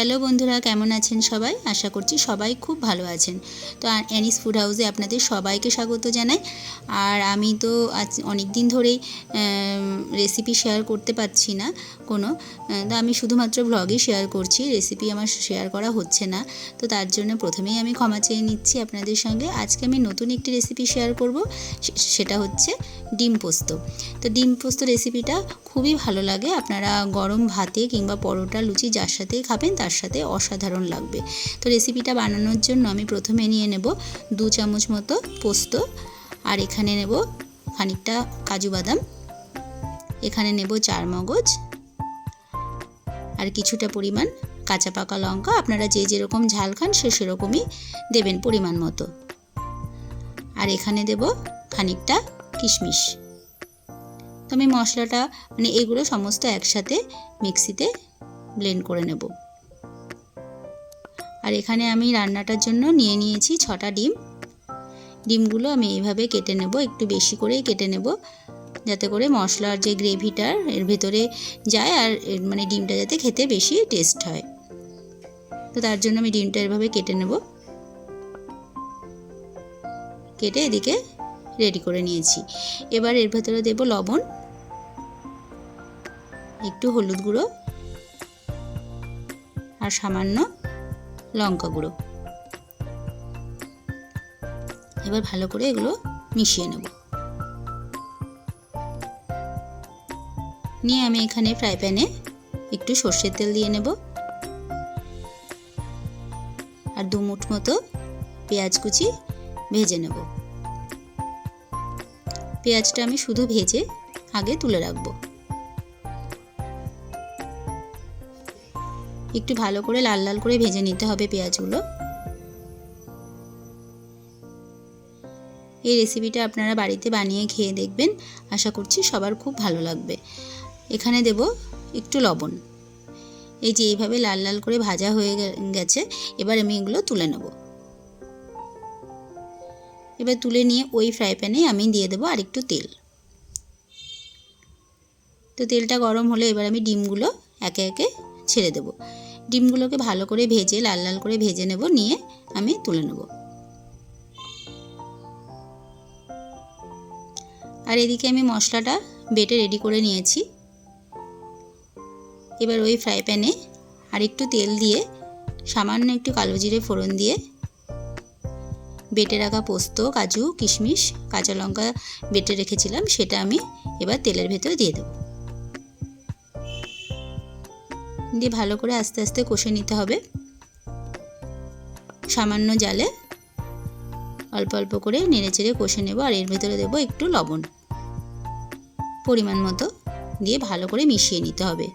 Hello বন্ধুরা, কেমন আছেন সবাই? আশা করছি সবাই খুব ভালো আছেন। তো অ্যানিস ফুড হাউসে আপনাদের সবাইকে স্বাগত জানাই। আর আমি তো আজ অনেক দিন ধরেই রেসিপি শেয়ার করতে পারছি না কোনো। তো আমি শুধুমাত্র ব্লগই শেয়ার করছি রেসিপি আমার শেয়ার করা হচ্ছে না। তো তার জন্য প্রথমেই আমি ক্ষমা চেয়ে নিচ্ছি আপনাদের সঙ্গে। আজকে আমি নতুন একটি রেসিপি শেয়ার করব সেটা হচ্ছে ডিম পোস্ত। তো ডিম পোস্ত রেসিপিটা খুবই ভালো লাগে। আপনারা গরম ভাতে কিংবা পরোটা, লুচি যার সাথেই খাবেন, তার সাথে অসাধারণ লাগবে। তো রেসিপিটা বানানোর জন্য আমি প্রথমে নিয়ে নেব দু চামচ মতো পোস্ত, আর এখানে নেব খানিকটা কাজু বাদাম। এখানে নেব চার মগজ আর কিছুটা পরিমাণ কাঁচা পাকা লঙ্কা। আপনারা যে যেরকম ঝাল খান সে সেরকমই দেবেন পরিমাণ মতো। আর এখানে দেব খানিকটা কিশমিশ। তো আমি মশলাটা মানে এগুলো সমস্ত একসাথে মিক্সিতে ব্লেন্ড করে নেব। আর এখানে আমি রান্নাটার জন্য নিয়ে নিয়েছি ছটা ডিম। ডিমগুলো আমি এইভাবে কেটে নেব, একটু বেশি করেই কেটে নেব। যাতে করে মশলার যে গ্রেভিটার এর ভেতরে যায় আর মানে ডিমটা যাতে খেতে বেশি টেস্ট হয়। তো তার জন্য আমি ডিমটা এভাবে কেটে নেব। কেটে এদিকে রেডি করে নিয়েছি। এবার এর ভেতরে দেব লবণ, একটু হলুদ গুঁড়ো আর সামান্য লঙ্কা গুঁড়ো। এবার ভালো করে এগুলো মিশিয়ে নেব। নিয়ে আমি এখানে ফ্রাই প্যানে একটু সর্ষের তেল দিয়ে নেব। আর দু মুঠ মতো পেঁয়াজ কুচি ভেজে নেব। পেঁয়াজটা আমি শুধু ভেজে আগে তুলে রাখব। একটু ভালো করে লাল লাল করে ভেজে নিতে হবে পেঁয়াজগুলো। এই রেসিপিটা আপনারা বাড়িতে বানিয়ে খেয়ে দেখবেন। আশা করছি সবার খুব ভালো লাগবে। এখানে দেব একটু লবণ। এই যে এইভাবে লাল লাল করে ভাজা হয়ে গেছে, এবার আমি এগুলো তুলে নেব। এবার তুলে নিয়ে ওই ফ্রাই প্যানে আমি দিয়ে দেবো আরেকটু তেল। তো তেলটা গরম হলে এবার আমি ডিমগুলো একে একে ছেড়ে দেব। ডিমগুলোকে ভালো করে ভেজে, লাল লাল করে ভেজে নেব, নিয়ে আমি তুলে নেব। আর এদিকে আমি মশলাটা বেটে রেডি করে নিয়েছি। এবার ওই ফ্রাই প্যানে আর একটু তেল দিয়ে সামান্য একটু কালো জিরে ফোড়ন দিয়ে বেটে রাখা পোস্ত, কাজু, কিশমিশ, কাঁচা লঙ্কা বেটে রেখেছিলাম, সেটা আমি এবার তেলের ভেতরে দিয়ে দেবো। দিয়ে ভালো করে আস্তে আস্তে কষে নিতে হবে। সামান্য জালে অল্প অল্প করে নেড়ে চেড়ে কষে নেব, আর এর ভেতরে দেবো একটু লবণ। পরিমাণ মতো দিয়ে ভালো করে মিশিয়ে নিতে হবে।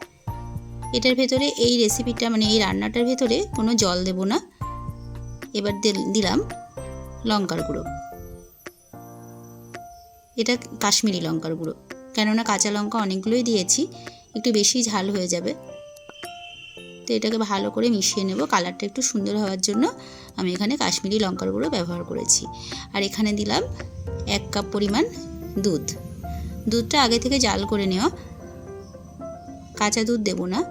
এটার ভেতরে এই রেসিপিটা মানে এই রান্নাটার ভেতরে কোনো জল দেব না। এবার দিল- দিলাম লঙ্কার গুঁড়ো। এটা কাশ্মীরি লঙ্কার গুঁড়ো। কেননা কাঁচা লঙ্কা অনেকগুলোই দিয়েছি, একটু বেশি ঝাল হয়ে যাবে। তো এটাকে ভালো করে মিশিয়ে নেব। কালারটা একটু সুন্দর হওয়ার জন্য আমি এখানে কাশ্মীরি লঙ্কার গুঁড়ো ব্যবহার করেছি। আর এখানে দিলাম এক কাপ পরিমাণ দুধ। দুধটা আগে থেকে জাল করে নেওয়া। কাঁচা দুধ দেবো না।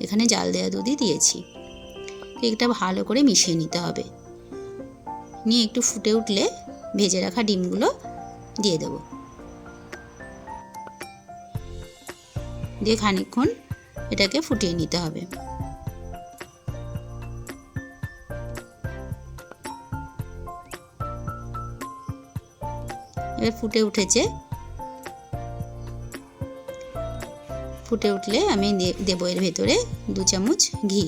এখানে জাল দেওয়া দুধই দিয়েছি। কেকটা ভালো করে মিশিয়ে নিতে হবে। নিয়ে একটু ফুটে উঠলে ভেজে রাখা ডিমগুলো দিয়ে দেবো। দিয়ে খানিকক্ষণ এটাকে ফুটিয়ে নিতে হবে। এবার ফুটে উঠেছে ফুটে উঠলে আমি দেবো এর ভেতরে দু চামচ ঘি।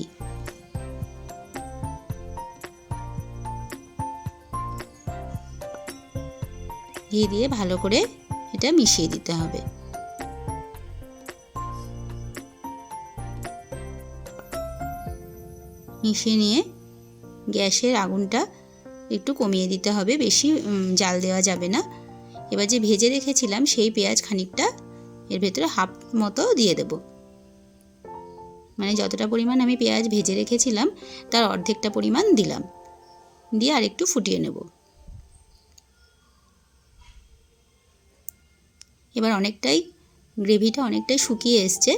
ঘি দিয়ে ভালো করে এটা মিশিয়ে দিতে হবে। মিশিয়ে নিয়ে গ্যাসের আগুনটা একটু কমিয়ে দিতে হবে, বেশি জাল দেওয়া যাবে না। এবার যে ভেজে রেখেছিলাম সেই পেঁয়াজ খানিকটা এর ভেতরে হাফ মতো দিয়ে দেব। মানে যতটা পরিমাণ আমি পেঁয়াজ ভেজে রেখেছিলাম, তার অর্ধেকটা পরিমাণ দিলাম। দিয়ে আর একটু ফুটিয়ে নেব। এবার অনেকটাই গ্রেভিটা অনেকটাই শুকিয়ে এসছে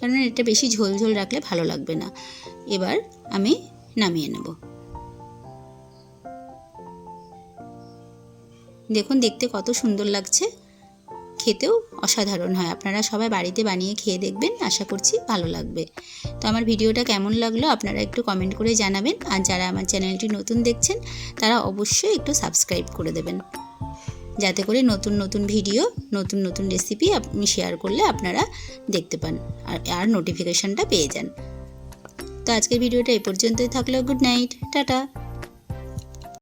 কারণ এটা বেশি ঝোল ঝোল রাখলে ভালো লাগবে না। এবার আমি নামিয়ে নেব। দেখুন, দেখতে কত সুন্দর লাগছে। খেতেও অসাধারণ হয়। আপনারা সবাই বাড়িতে বানিয়ে খেয়ে দেখবেন, আশা করছি ভালো লাগবে। তো আমার ভিডিওটা কেমন লাগল আপনারা একটু কমেন্ট করে জানাবেন। আর যারা আমার চ্যানেলটি নতুন দেখছেন, তারা অবশ্যই একটু সাবস্ক্রাইব করে দেবেন। যাতে করে নতুন নতুন ভিডিও, নতুন নতুন রেসিপি আপনি শেয়ার করলে আপনারা দেখতে পান আর আর নোটিফিকেশানটা পেয়ে যান। তো আজকের ভিডিওটা এ পর্যন্তই থাকল। Good night tata